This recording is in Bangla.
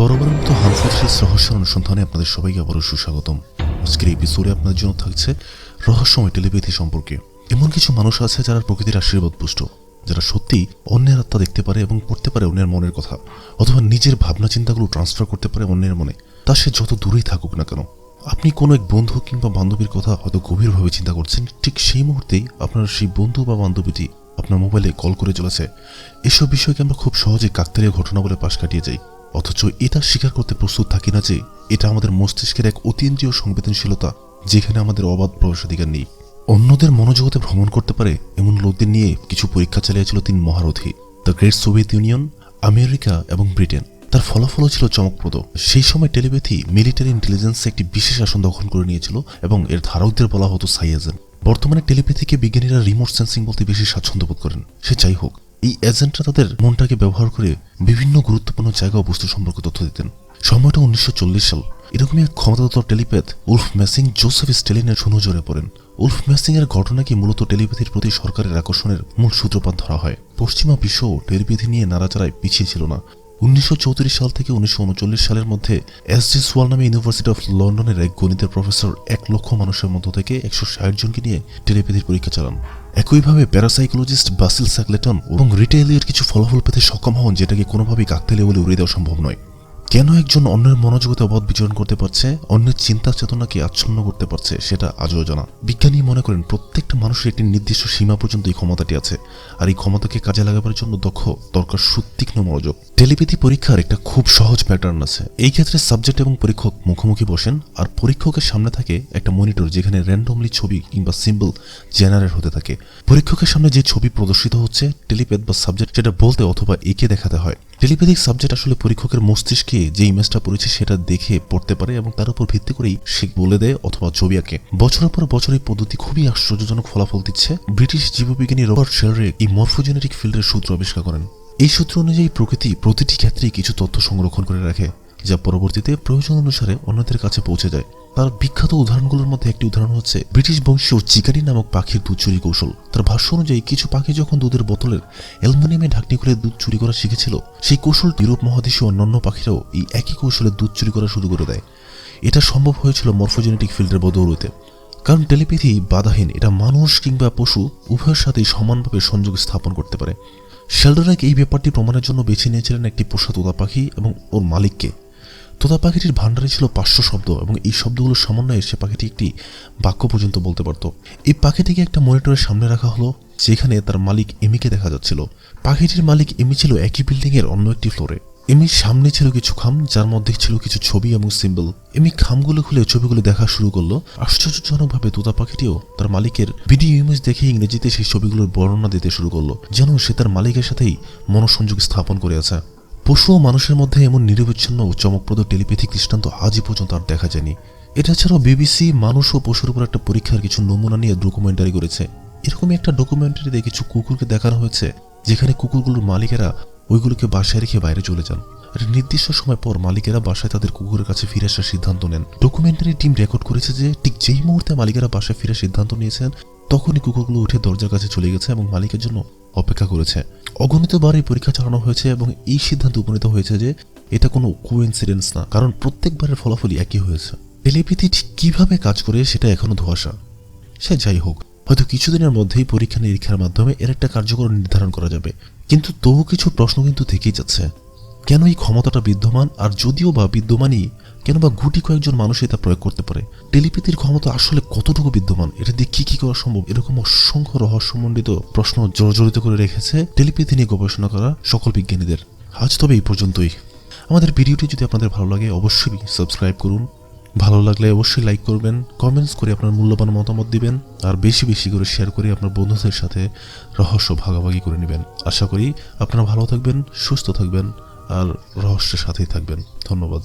বরাবরের মতো হানফোর্সেস রহস্যের অনুসন্ধানে আপনাদের সবাইকে আবারও সুস্বাগতম। আজকের এপিসোডে আপনাদের জন্য থাকছে রহস্যময় টেলিপ্যাথি সম্পর্কে। এমন কিছু মানুষ আছে যারা প্রকৃতির আশীর্বাদ পুষ্ট, যারা সত্যি অন্যের আত্মা দেখতে পারে এবং পড়তে পারে অন্যের মনের কথা, অথবা নিজের ভাবনা চিন্তাগুলো ট্রান্সফার করতে পারে অন্যের মনে। তা সে যত দূরেই থাকুক না কেন, আপনি কোনো এক বন্ধু কিংবা বান্ধবীর কথা হয়তো গভীরভাবে চিন্তা করছেন, ঠিক সেই মুহূর্তেই আপনার সেই বন্ধু বা বান্ধবীটি আপনার মোবাইলে কল করে চলেছে। এসব বিষয়কে আমরা খুব সহজে কাকতালীয় ঘটনা বলে পাশ কাটিয়ে যাই। অথচ এটা স্বীকার করতে প্রস্তুত থাকি না যে এটা আমাদের মস্তিষ্কের এক অতীন্দ্রিয় সংবেদনশীলতা, যেখানে আমাদের অবাধ প্রবেশাধিকার নেই। অন্যদের মনোজগতে ভ্রমণ করতে পারে এমন লোকদের নিয়ে কিছু পরীক্ষা চালিয়েছিল তিন মহারথী, the great Soviet Union, America এবং ব্রিটেন। তার ফলাফলও ছিল চমকপ্রদ। সেই সময় টেলিপ্যাথি, মিলিটারি ইন্টেলিজেন্স একটি বিশেষ আসন দখল করে নিয়েছিল এবং এর ধারকদের বলা হতো সাইয়াজেন। বর্তমানে টেলিপ্যাথিকে বিজ্ঞানীরা রিমোট সেন্সিং বলতে বেশি স্বাচ্ছন্দ্য বোধ করেন। সে যাই হোক এই এজেন্টরা তাদের মনটাকে ব্যবহার করে বিভিন্ন গুরুত্বপূর্ণ জায়গা ও বস্তু সম্পর্কে তথ্য দিতেন। সময়টা উনিশশো চল্লিশ সাল। এরকমই এক ক্ষমতাধর টেলিপ্যাথ, উলফ ম্যাসিং জোসেফ স্টেলিনের সুনজরে পড়েন। উলফ ম্যাসিং এর ঘটনা কি মূলত টেলিপ্যাথির প্রতি সরকারের আকর্ষণের মূল সূত্রপাত ধরা হয়? পশ্চিমা বিশ্ব টেলিপ্যাথি নিয়ে নাড়াচাড়ায় পিছিয়ে ছিল না। উনিশশো চৌত্রিশ সাল থেকে উনিশশো উনচল্লিশ সালের মধ্যে এস জি সোয়াল নামে ইউনিভার্সিটি অফ লন্ডনের এক গণিতের প্রফেসর এক লক্ষ মানুষের মধ্য থেকে একশো ষাট জনকে নিয়ে টেলিপ্যাথির পরীক্ষা চালান। একইভাবে প্যারাসাইকোলজিস্ট বাসিল স্যাকলেটন এবং রিটেলিয়ার কিছু ফলাফল পেতে সক্ষম হন যেটাকে কোনোভাবেই কাকতেলে বলে উড়িয়ে দেওয়া সম্ভব নয়। কেন একজন অন্যের মনোজগতে অবাধ বিচরণ করতে পারছে, অন্যের চিন্তা চেতনাকে আচ্ছন্ন করতে পারছে, সেটা আজও জানা। বিজ্ঞানী মনে করেন প্রত্যেকটা মানুষের একটি নির্দিষ্ট সীমা পর্যন্ত এই ক্ষমতাটি আছে, আর এই ক্ষমতাকে কাজে লাগাবার জন্য দক্ষ, দরকার সুতীক্ষ্ণ মনোযোগ। টেলিপ্যাথি পরীক্ষার একটা খুব সহজ প্যাটার্ন আছে। এই ক্ষেত্রে সাবজেক্ট এবং পরীক্ষক মুখোমুখি বসেন, আর পরীক্ষকের সামনে থাকে একটা মনিটর যেখানে র্যান্ডমলি ছবি কিংবা সিম্বল জেনারেট হতে থাকে। পরীক্ষকের সামনে যে ছবি প্রদর্শিত হচ্ছে টেলিপ্যাথ বা সাবজেক্ট সেটা বলতে অথবা এঁকে দেখাতে হয়। টেলিপ্যাথিক সাবজেক্ট আসলে পরীক্ষকের মস্তিষ্কে যে ইমেজটা পড়েছে সেটা দেখে পড়তে পারে এবং তার উপর ভিত্তি করেই সে বলে দেয় অথবা ছবি আঁকে। বছরের পর বছর এই পদ্ধতি খুবই আশ্চর্যজনক ফলাফল দিচ্ছে। ব্রিটিশ জীববিজ্ঞানী রবার্ট শেলরে এই মরফোজেনেটিক ফিল্ডের সূত্র আবিষ্কার করেন। এই সূত্র অনুযায়ী প্রকৃতি প্রতিটি ক্ষেত্রেই কিছু তথ্য সংরক্ষণ করে রাখে। যা পরবর্তীতে প্রয়োজন অনুসারে অন্যদের কাছে পৌঁছে যায় তার বিখ্যাত উদাহরণগুলোর মধ্যে একটি উদাহরণ হচ্ছে ব্রিটিশ বংশীয় চিকারি নামক পাখির দুধ চুরি কৌশল। তার ভাষ্য অনুযায়ী, কিছু পাখি যখন দুধের বোতলের অ্যালুমিনিয়ামে ঢাকনি করে দুধ চুরি করা শিখেছিল, সেই কৌশল ইউরোপ মহাদেশীয় অন্যান্য পাখিরাও এই একই কৌশলে দুধ চুরি করা শুরু করে দেয়। এটা সম্ভব হয়েছিল মরফোজেনেটিক ফিল্ডের বদৌলতে। কারণ টেলিপ্যাথি বাধাহীন, এটা মানুষ কিংবা পশু উভয়ের সাথেই সমানভাবে সংযোগ স্থাপন করতে পারে। শেলডরাক এই ব্যাপারটি প্রমাণের জন্য বেছে নিয়েছিলেন একটি পোষা তোতা পাখি এবং ওর মালিককে। তোতা পাখিটির ভাণ্ডারে ছিল পাঁচশো শব্দ এবং এই শব্দগুলোর সমন্বয়ে সে পাখিটি একটি বাক্য পর্যন্ত বলতে পারত। এই পাখিটিকে একটা মনিটরের সামনে রাখা হলো, যেখানে তার মালিক এমিকে দেখা যাচ্ছিল। পাখিটির মালিক এমি ছিল একই বিল্ডিংয়ের অন্য একটি ফ্লোরে। এমির সামনে ছিল কিছু খাম, যার মধ্যে ছিল কিছু ছবি এবং সিম্বল। এমি খামগুলো খুলে ছবিগুলো দেখা শুরু করল। আশ্চর্যজনকভাবে তোতা পাখিটিও তার মালিকের ভিডিও ইমেজ দেখে ইংরেজিতে সেই ছবিগুলোর বর্ণনা দিতে শুরু করল, যেন সে তার মালিকের সাথেই মনোসংযোগ স্থাপন করে আছে। পশু ও মানুষের মধ্যে এমন নিরবিচ্ছিন্ন ও চমকপ্রদ টেলিপ্যাথিক দৃষ্টান্ত আজই পর্যন্ত আর দেখা যায়নি। এটা ছাড়াও বিবিসি, মানুষ ও পশুর উপর একটা পরীক্ষার কিছু নমুনা নিয়ে ডকুমেন্টারি করেছে। এরকমই একটা ডকুমেন্টারিতে কিছু কুকুরকে দেখানো হয়েছে, যেখানে কুকুরগুলোর মালিকেরা ওইগুলোকে বাসায় রেখে বাইরে চলে যান। একটা নির্দিষ্ট সময় পর মালিকেরা বাসায় তাদের কুকুরের কাছে ফিরে আসার সিদ্ধান্ত নেন। ডকুমেন্টারি টিম রেকর্ড করেছে যে ঠিক যেই মুহূর্তে মালিকেরা বাসায় ফিরে সিদ্ধান্ত নিয়েছেন, তখনই কুকুরগুলো উঠে দরজার কাছে চলে গেছে এবং মালিকের জন্য অপেক্ষা করেছে। অগণিতবার এই পরীক্ষা চালানো হয়েছে এবং এই সিদ্ধান্ত উপনীত হয়েছে যে এটা কোনো কোইন্সিডেন্স না, কারণ প্রত্যেকবারের ফলাফলই একই হয়েছে। টেলিপ্যাথি ঠিক কীভাবে কাজ করে সেটা এখনও ধোয়াশা। সে যাই হোক, হয়তো কিছুদিনের মধ্যেই পরীক্ষা নিরীক্ষার মাধ্যমে এর একটা কার্যকর নির্ধারণ করা যাবে। কিন্তু তবু কিছু প্রশ্ন কিন্তু থেকেই যাচ্ছে। কেন এই ক্ষমতাটা বিদ্যমান? আর যদিও বা বিদ্যমানই, কেন বা গুটি কয়েকজন মানুষই তা প্রয়োগ করতে পারে? টেলিপ্যাথির ক্ষমতা আসলে কতটুকু বিদ্যমান? এটা দিয়ে কি কি করা সম্ভব? এরকম অসংখ্য রহস্যমণ্ডিত প্রশ্ন জর্জরিত করে রেখেছে টেলিপ্যাথি নিয়ে গবেষণা করা সকল বিজ্ঞানীদের। আজ তবে এই পর্যন্তই। আমাদের ভিডিওটি যদি আপনাদের ভালো লাগে, অবশ্যই সাবস্ক্রাইব করুন। ভালো লাগলে অবশ্যই লাইক করবেন, কমেন্টস করে আপনার মূল্যবান মতামত দিবেন, আর বেশি বেশি করে শেয়ার করে আপনার বন্ধুদের সাথে রহস্য ভাগাভাগি করে নেবেন। আশা করি আপনারা ভালো থাকবেন, সুস্থ থাকবেন। আর রহস্যের সাথেই থাকবেন। ধন্যবাদ।